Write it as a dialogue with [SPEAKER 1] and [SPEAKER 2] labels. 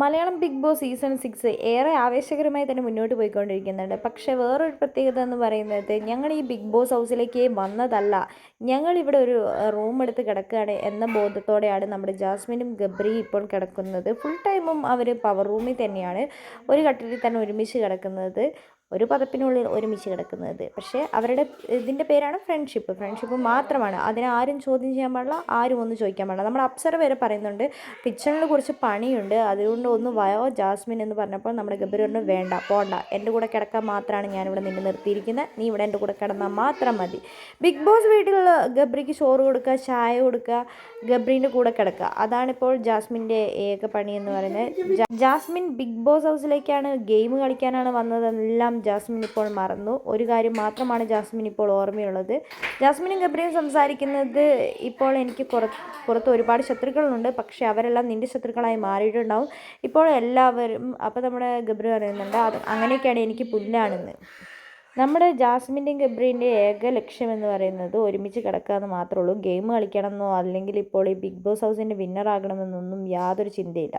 [SPEAKER 1] Malayalam big boss season six ഏറെ ആവേശകരമായി തന്നെ മുന്നോട്ട് പോയിക്കൊണ്ടിരിക്കുന്നുണ്ട്. പക്ഷേ വേറൊരു പ്രത്യേകത എന്ന് പറയുന്നത് ഞങ്ങൾ ഈ ബിഗ് ബോസ് ഹൗസിലേക്ക് വന്നതല്ല. ഞങ്ങളിവിടെ ഒരു റൂം എടുത്ത് കിടക്കുകയാണ് എന്ന ബോധത്തോടെയാണ് നമ്മുടെ ജാസ്മിനും ഗബ്രിയും ഇപ്പോൾ കിടക്കുന്നത്. ഫുൾ ടൈമും അവർ പവർ റൂമിൽ തന്നെയാണ്. ഒരു കട്ടിലിൽ തന്നെ ഒരുമിച്ച് കിടക്കുന്നത്. ഒരു പതപ്പിനുള്ളിൽ ഒരുമിച്ച് കിടക്കുന്നത്. പക്ഷേ അവരുടെ ഇതിന്റെ പേരാണ് ഫ്രണ്ട്ഷിപ്പ് ഫ്രണ്ട്ഷിപ്പ് മാത്രമാണ്. അതിനെ ആരും ചോദ്യം ചെയ്യാൻ പാടില്ല ആരും ഒന്നും ചോദിക്കാൻ പാടില്ല. നമ്മുടെ അപ്സര വരെ പറയുന്നുണ്ട് കിച്ചണിൽ കുറച്ച് പണിയുണ്ട്. അതുകൊണ്ട് ഒന്ന് വയോ ജാസ്മിൻ എന്ന് പറഞ്ഞപ്പോൾ നമ്മുടെ ഗബ്രി വേണ്ട പോണ്ട. എന്റെ കൂടെ കിടക്കാൻ മാത്രമാണ് ഞാനിവിടെ നിന്നെ നിർത്തിയിരിക്കുന്നത്. നീ ഇവിടെ എന്റെ കൂടെ കിടന്നാൽ മാത്രം മതി. ബിഗ് ബോസ് വീട്ടിൽ ഗബ്രിക്ക് ചോറ് കൊടുക്കുക ചായ കൊടുക്കുക ഗബ്രീന്റെ കൂടെ കിടക്കുക. അതാണിപ്പോൾ ജാസ്മിന്റെ ഏക പണി എന്ന് പറയുന്നത്. ജാസ്മിൻ ബിഗ് ബോസ് ഹൗസിലേക്കാണ് ഗെയിം കളിക്കാനാണ് വന്നതെല്ലാം ജാസ്മിൻ ഇപ്പോൾ മറന്നു. ഒരു കാര്യം മാത്രമാണ് ജാസ്മിൻ ഇപ്പോൾ ഓർമ്മയുള്ളത്. ജാസ്മിനും ഗബ്രിയും സംസാരിക്കുന്നത് ഇപ്പോൾ എനിക്ക് പുറ പുറത്ത് ഒരുപാട് ശത്രുക്കളുണ്ട്. പക്ഷേ അവരെല്ലാം നിന്റെ ശത്രുക്കളായി മാറിയിട്ടുണ്ടാവും. ഇപ്പോൾ എല്ലാവരും അപ്പോൾ നമ്മുടെ ഗബ്രി പറയുന്നുണ്ട് അത് അങ്ങനെയൊക്കെയാണ് എനിക്ക് പുല്ലാണെന്ന്. നമ്മുടെ ജാസ്മിന്റെയും ഗബ്രീന്റെയും ഏക ലക്ഷ്യം എന്ന് പറയുന്നത് ഒരുമിച്ച് കിടക്കുക എന്ന് മാത്രമേ ഉള്ളൂ. ഗെയിം കളിക്കണമെന്നോ അല്ലെങ്കിൽ ഇപ്പോൾ ഈ ബിഗ് ബോസ് ഹൗസിന്റെ വിന്നർ ആകണമെന്നൊന്നും യാതൊരു ചിന്തയില്ല.